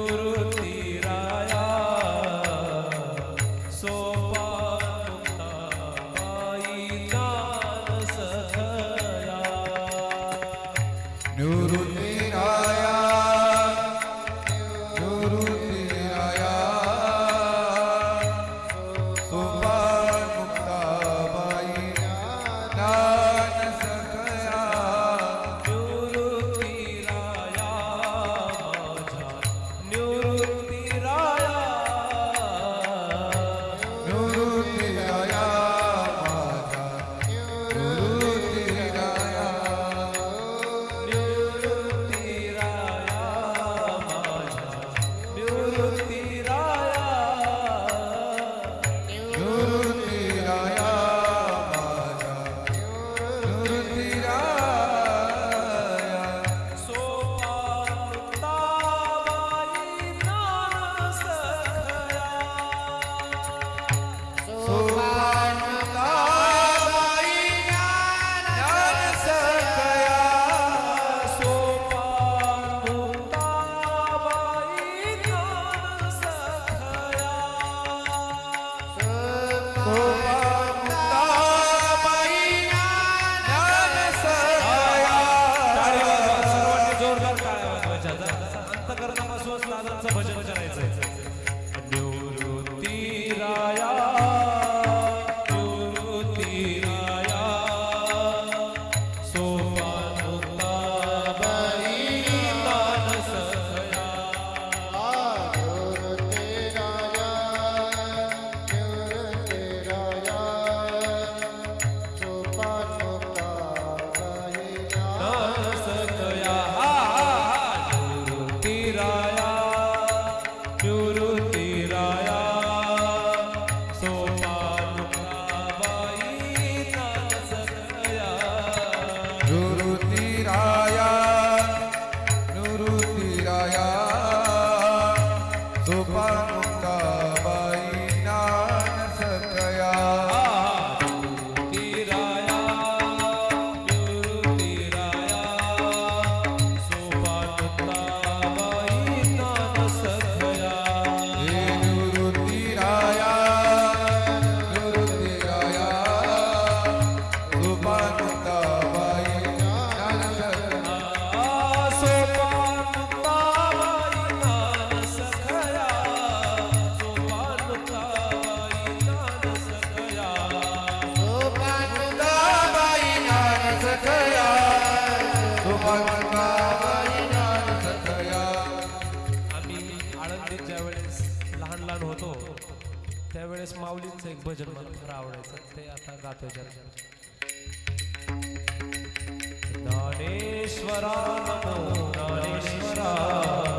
ಗುರು 오. त्यावेळेस माऊलींचं एक भजन मला फार आवडायचं. ते आता गातो ज्ञानेश्वरा नमो ज्ञानेश्वरा.